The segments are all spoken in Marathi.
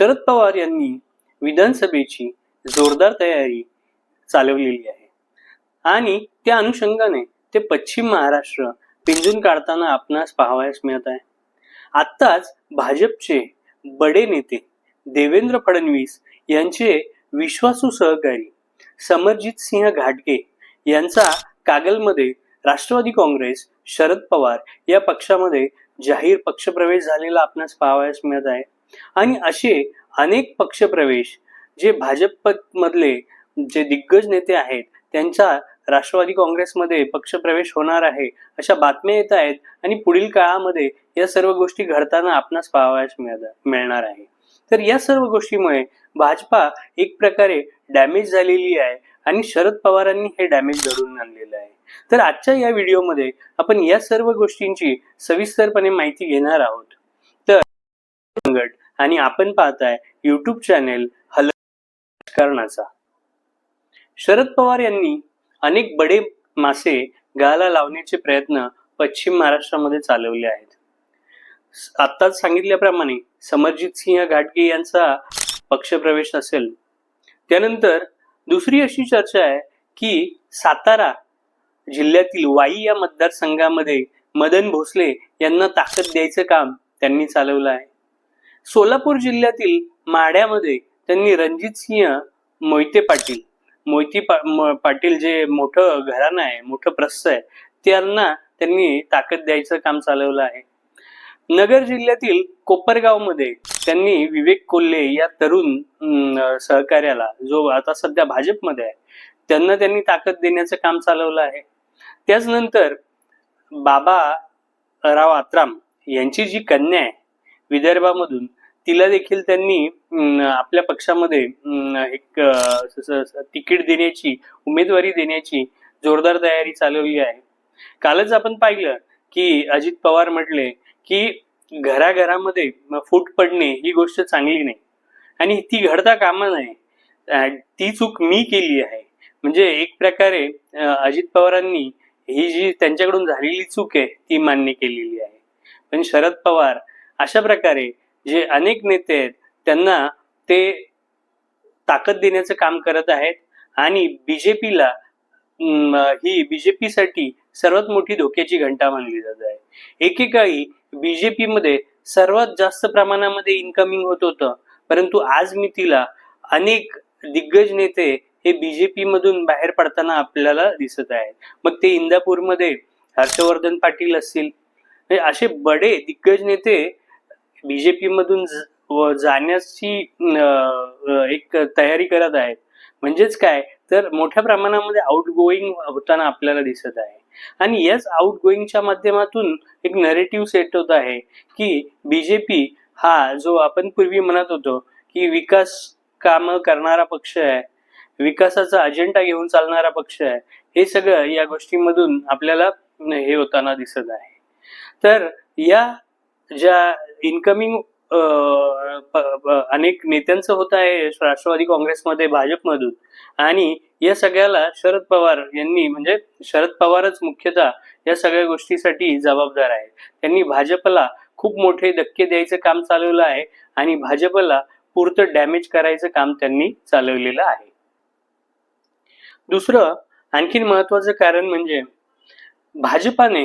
शरद पवार यांनी विधानसभेची जोरदार तयारी चालवलेली आहे. आणि त्या अनुषंगाने ते पश्चिम महाराष्ट्र पिंजून काढताना आपणास पाहावयास मिळत आहे. आत्ताच भाजपचे बडे नेते देवेंद्र फडणवीस यांचे विश्वासू सहकारी समरजित सिंह घाटगे यांचा कागलमध्ये राष्ट्रवादी काँग्रेस शरद पवार या पक्षामध्ये जाहीर पक्षप्रवेश झालेला आपणास पाहावयास मिळत आहे. आणि असे अनेक पक्षप्रवेश जे भाजप मधले जे दिग्गज नेते आहेत त्यांचा राष्ट्रवादी काँग्रेसमध्ये पक्षप्रवेश होणार आहे अशा बातम्या येत आहेत आणि पुढील काळामध्ये या सर्व गोष्टी घडताना आपणास पाहावयास मिळणार आहे. तर या सर्व गोष्टीमुळे भाजपा एक प्रकारे डॅमेज झालेली आहे आणि शरद पवारांनी हे डॅमेज घडवून आणलेलं आहे. तर आजच्या या व्हिडिओमध्ये आपण या सर्व गोष्टींची सविस्तरपणे माहिती घेणार आहोत. तर आणि आपण पाहताय युट्यूब चॅनेल हल राजकारणाचा शरद पवार यांनी अनेक बडे मासे गाला लावण्याचे प्रयत्न पश्चिम महाराष्ट्रामध्ये चालवले आहेत. आत्ताच सांगितल्याप्रमाणे समरजित सिंह घाटगे यांचा पक्षप्रवेश असेल. त्यानंतर दुसरी अशी चर्चा आहे की सातारा जिल्ह्यातील वाई या मतदारसंघामध्ये मदन भोसले यांना ताकद द्यायचं काम त्यांनी चालवलं आहे. सोलापूर जिल्ह्यातील माढ्यामध्ये त्यांनी रणजित सिंह मोहिते पाटील मोहिती पा- पाटील जे मोठं घराणं आहे मोठं प्रस्थ आहे त्यांना त्यांनी ताकद द्यायचं काम चालवलं आहे. नगर जिल्ह्यातील कोपरगावमध्ये त्यांनी विवेक कोल्हे या तरुण सहकार्याला जो आता सध्या भाजपमध्ये आहे त्यांना त्यांनी ताकद देण्याचं काम चालवलं आहे. त्याचनंतर बाबा राव आत्राम यांची जी कन्या आहे विदर्भामधून तिला देखील त्यांनी आपल्या पक्षामध्ये एक तिकीट देण्याची उमेदवारी देण्याची जोरदार तयारी चालवली आहे. कालच आपण पाहिलं की अजित पवार म्हटले की घराघरामध्ये फूट पडणे ही गोष्ट चांगली नाही. आणि ती घडता कामा नाही ती चूक मी केली आहे. म्हणजे एक प्रकारे अजित पवारांनी ही जी त्यांच्याकडून झालेली चूक आहे ती मान्य केलेली आहे. पण शरद पवार अशा प्रकारे जे अनेक नेते आहेत त्यांना ते ताकद देण्याचं काम करत आहेत आणि बीजेपीला ही बीजेपीसाठी सर्वात मोठी धोक्याची घंटा मानली जात आहे. एकेकाळी बीजेपी मध्ये सर्वात जास्त प्रमाणामध्ये इन्कमिंग होत होतं परंतु आज मी तिला अनेक दिग्गज नेते हे बीजेपी मधून बाहेर पडताना आपल्याला दिसत आहेत. मग ते इंदापूरमध्ये हर्षवर्धन पाटील असतील असे बडे दिग्गज नेते बीजेपी मधून जाण्याची एक तयारी करत आहेत. म्हणजेच काय? तर मोठ्या प्रमाणामध्ये आउट गोईंग होताना आपल्याला दिसत आहे. आणि याच आउट गोईंगच्या माध्यमातून एक नरेटिव्ह सेट होत आहे की बीजेपी हा जो आपण पूर्वी म्हणत होतो की विकास काम करणारा पक्ष आहे विकासाचा अजेंडा घेऊन चालणारा पक्ष आहे हे सगळं या गोष्टीमधून आपल्याला हे होताना दिसत आहे. तर या ज्या इन्कमिंग अनेक नेत्यांचं होत आहे राष्ट्रवादी काँग्रेसमध्ये भाजपमधून. आणि या सगळ्याला शरद पवार यांनी म्हणजे शरद पवारच मुख्यतः या सगळ्या गोष्टीसाठी जबाबदार आहे. त्यांनी भाजपला खूप मोठे धक्के द्यायचं काम चालवलं आहे आणि भाजपला पुरतं डॅमेज करायचं काम त्यांनी चालवलेलं आहे. दुसरं आणखीन महत्वाचं कारण म्हणजे भाजपाने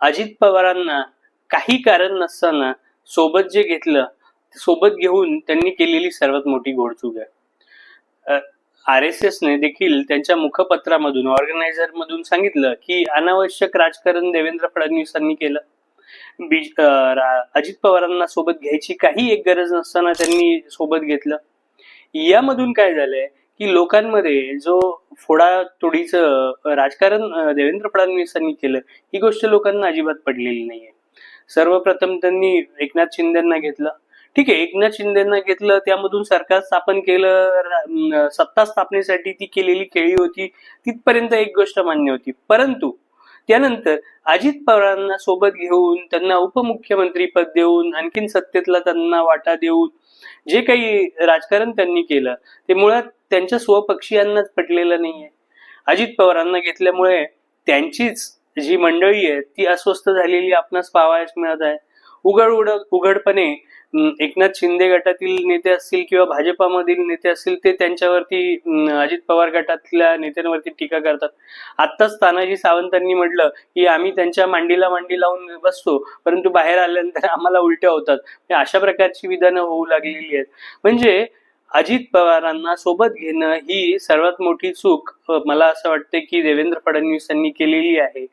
अजित पवारांना काही कारण नसताना सोबत जे घेतलं सोबत घेऊन त्यांनी केलेली सर्वात मोठी घोडचूक आहे. आर एस एसने देखील त्यांच्या मुखपत्रामधून ऑर्गनायझर मधून सांगितलं की अनावश्यक राजकारण देवेंद्र फडणवीसांनी केलं. बीज- अजित पवारांना सोबत घ्यायची काही एक गरज नसताना त्यांनी सोबत घेतलं. यामधून काय झालंय की लोकांमध्ये जो फोडातोडीचं राजकारण देवेंद्र फडणवीसांनी केलं ही गोष्ट लोकांना अजिबात पडलेली नाहीये. सर्वप्रथम त्यांनी एकनाथ शिंदेना घेतलं. ठीक आहे एकनाथ शिंदेना घेतलं त्यामधून सरकार स्थापन केलं सत्ता स्थापनेसाठी ती केलेली खेळी होती तिथपर्यंत एक गोष्ट मान्य होती. परंतु त्यानंतर अजित पवारांना सोबत घेऊन त्यांना उपमुख्यमंत्री पद देऊन आणखीन सत्तेतला त्यांना वाटा देऊन जे काही राजकारण त्यांनी केलं ते मुळात त्यांच्या स्वपक्षीयांनाच पटलेलं नाहीये. अजित पवारांना घेतल्यामुळे त्यांचीच जी मंडळी आहे ती अस्वस्थ झालेली आपणास पाहावयास मिळत आहे. उघड उघड उघडपणे एकनाथ शिंदे गटातील नेते असतील किंवा भाजपामधील नेते असतील ते त्यांच्यावरती अजित पवार गटातल्या नेत्यांवरती टीका करतात. आत्ताच तानाजी सावंतांनी म्हटलं की आम्ही त्यांच्या मांडीला मांडी लावून बसतो परंतु बाहेर आल्यानंतर आम्हाला उलट्या होतात. म्हणजे अशा प्रकारची विधानं होऊ लागलेली आहेत. म्हणजे अजित पवारांना सोबत घेणं ही सर्वात मोठी चूक मला असं वाटतं की देवेंद्र फडणवीस यांनी केलेली आहे.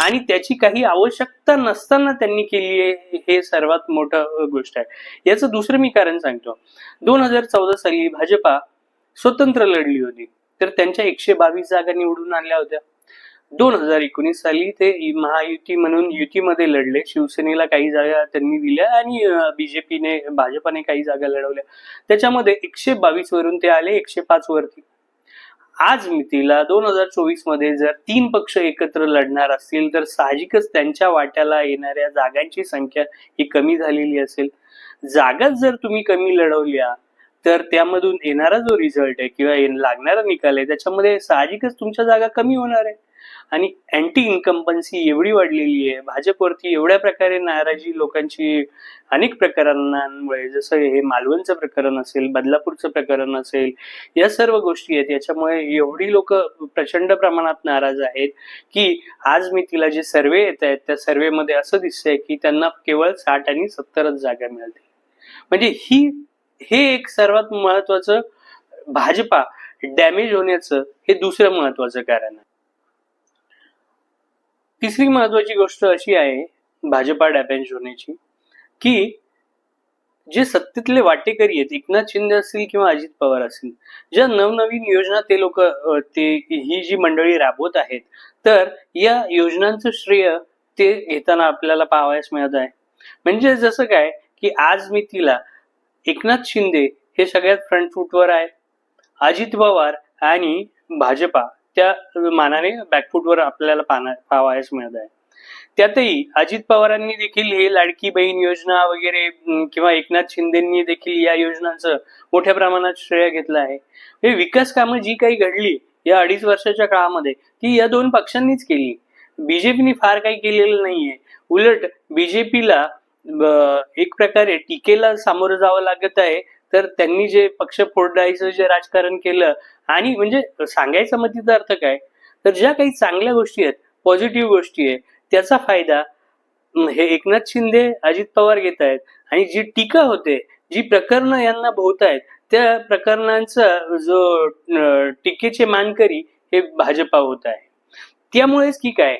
आणि त्याची काही आवश्यकता नसताना त्यांनी केली आहे हे सर्वात मोठं गोष्ट आहे. याचं दुसरं मी कारण सांगतो. दोन हजार चौदा साली भाजपा स्वतंत्र लढली होती. तर त्यांच्या एकशे बावीस जागा निवडून आणल्या होत्या. दोन हजार एकोणीस साली ते महायुती म्हणून युतीमध्ये लढले. शिवसेनेला काही जागा त्यांनी दिल्या आणि बीजेपीने भाजपाने काही जागा लढवल्या. त्याच्यामध्ये एकशे बावीस वरून ते आले एकशे पाच वरती. आज मितीला दोन हजार चोवीसमध्ये जर तीन पक्ष एकत्र लढणार असतील तर साहजिकच त्यांच्या वाट्याला येणाऱ्या जागांची संख्या ही कमी झालेली असेल. जागाच जर तुम्ही कमी लढवल्या तर त्यामधून येणारा जो रिझल्ट आहे किंवा लागणारा निकाल आहे त्याच्यामध्ये साहजिकच तुमच्या जागा कमी होणार आहे. आणि अँटी इन्कम्पन्सी एवढी वाढलेली आहे. भाजपवरती एवढ्या प्रकारे नाराजी लोकांची अनेक प्रकरणांमुळे जसं हे मालवणचं प्रकरण असेल बदलापूरचं प्रकरण असेल या सर्व गोष्टी आहेत. याच्यामुळे एवढी लोक प्रचंड प्रमाणात नाराज आहेत की आज मी तिला जे सर्वे येत आहेत त्या सर्वेमध्ये असं दिसतंय की त्यांना केवळ साठ आणि सत्तरच जागा मिळते म्हणजे ही हे एक सर्वात महत्वाचं भाजपा डॅमेज होण्याचं हे दुसरं महत्वाचं कारण आहे. तिसरी महत्वाची गोष्ट अशी आहे भाजपा डॅमेज होण्याची की जे सत्तेतले वाटेकरी आहेत एकनाथ शिंदे असतील किंवा अजित पवार असतील ज्या नवनवीन योजना ते लोक ते ही जी मंडळी राबवत आहेत तर या योजनांचं श्रेय ते घेताना आपल्याला पाहावयास मिळत आहे. म्हणजे जसं काय की आज मी तिला एकनाथ शिंदे हे सगळ्यात फ्रंट फूटवर आहे अजित पवार आणि भाजपा त्या मानाने बॅकफूटवर आपल्याला पाहण्या पाहावयास मिळत आहे. त्यातही अजित पवारांनी देखील हे लाडकी बहीण योजना वगैरे किंवा एकनाथ शिंदेनी देखील या योजनांचं मोठ्या प्रमाणात श्रेय घेतलं आहे. हे विकास कामं जी काही घडली या अडीच वर्षाच्या काळामध्ये ती या दोन पक्षांनीच केली. बीजेपीने फार काही केलेलं नाहीये. उलट बीजेपीला एक प्रकारे टीकेला सामोरं जावं लागत आहे. तर त्यांनी जे पक्ष फोडायचं जे राजकारण केलं आणि म्हणजे सांगायचा मतीचा अर्थ काय? तर ज्या काही चांगल्या गोष्टी आहेत पॉझिटिव्ह गोष्टी आहेत त्याचा फायदा हे एकनाथ शिंदे अजित पवार घेत आहेत. आणि जी टीका होते जी प्रकरणं यांना भोवत आहेत त्या प्रकरणांचा जो टीकेचे मानकरी हे भाजपा होत आहे. त्यामुळेच की काय?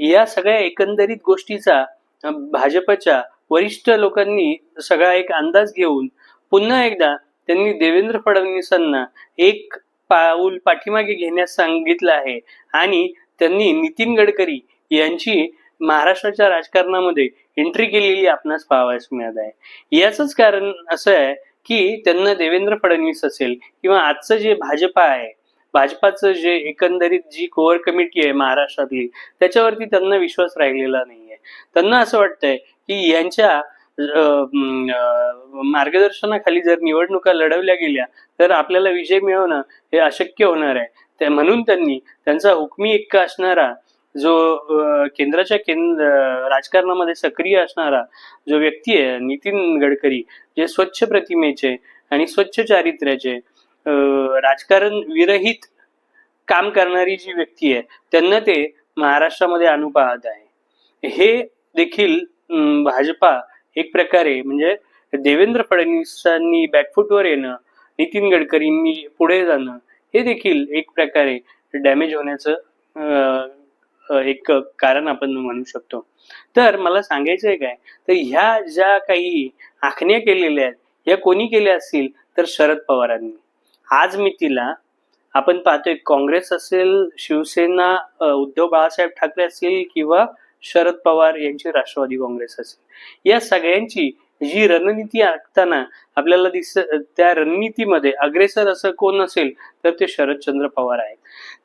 या सगळ्या एकंदरीत गोष्टीचा भाजपच्या वरिष्ठ लोकांनी सगळा एक अंदाज घेऊन पुन्हा एकदा त्यांनी देवेंद्र फडणवीसांना एक पाऊल पाठीमागे घेण्यास सांगितलं आहे. आणि त्यांनी नितीन गडकरी यांची महाराष्ट्राच्या राजकारणामध्ये एंट्री केलेली आपणास पाहावयास मिळत आहे. याच कारण असं आहे की त्यांना देवेंद्र फडणवीस असेल किंवा आजचं जे भाजपा आहे भाजपाचं जे एकंदरीत जी कोअर कमिटी आहे महाराष्ट्रातली त्याच्यावरती त्यांना विश्वास राहिलेला नाहीये. त्यांना असं वाटतंय की यांच्या मार्गदर्शनाखाली जर निवडणुका लढवल्या गेल्या तर आपल्याला विजय मिळवणं हे अशक्य होणार आहे. त्या म्हणून त्यांनी त्यांचा हुकमी एक्का असणारा जो केंद्राच्या केंद्र राजकारणामध्ये सक्रिय असणारा जो व्यक्ती आहे नितीन गडकरी जे स्वच्छ प्रतिमेचे आणि स्वच्छ चारित्र्याचे अं, राजकारण विरहित काम करणारी जी व्यक्ती आहे त्यांना ते महाराष्ट्रामध्ये आणू पाहत आहे. हे देखील भाजपा एक प्रकारे म्हणजे देवेंद्र फडणवीसांनी बॅकफुटवर येणं नितीन गडकरींनी पुढे जाणं हे देखील एक प्रकारे डॅमेज होण्याचं एक कारण आपण म्हणू शकतो. तर मला सांगायचं आहे काय? तर ह्या ज्या काही आखण्या केलेल्या आहेत या कोणी केल्या असतील तर शरद पवारांनी. आज मी तिला आपण पाहतोय काँग्रेस असेल शिवसेना उद्धव बाळासाहेब ठाकरे असतील किंवा शरद पवार यांची राष्ट्रवादी काँग्रेस असेल. या सगळ्यांची जी रणनीती आखताना आपल्याला दिस त्या रणनीतीमध्ये अग्रेसर असं कोण असेल तर ते शरदचंद्र पवार आहेत.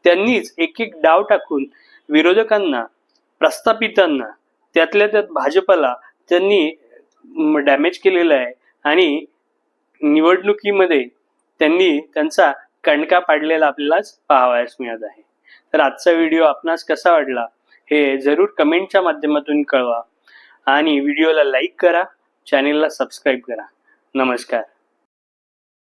त्यांनीच एक एक डाव टाकून विरोधकांना प्रस्थापितांना त्यातल्या त्यात भाजपला त्यांनी डॅमेज केलेलं आहे आणि निवडणुकीमध्ये त्यांनी त्यांचा कणका पाडलेला आपल्यालाच पाहावयास मिळत आहे. तर आजचा व्हिडिओ आपणास कसा वाटला? हे जरूर कमेंटच्या माध्यमातून कळवा. आणि व्हिडिओला लाईक करा चॅनेलला सबस्क्राईब करा. नमस्कार.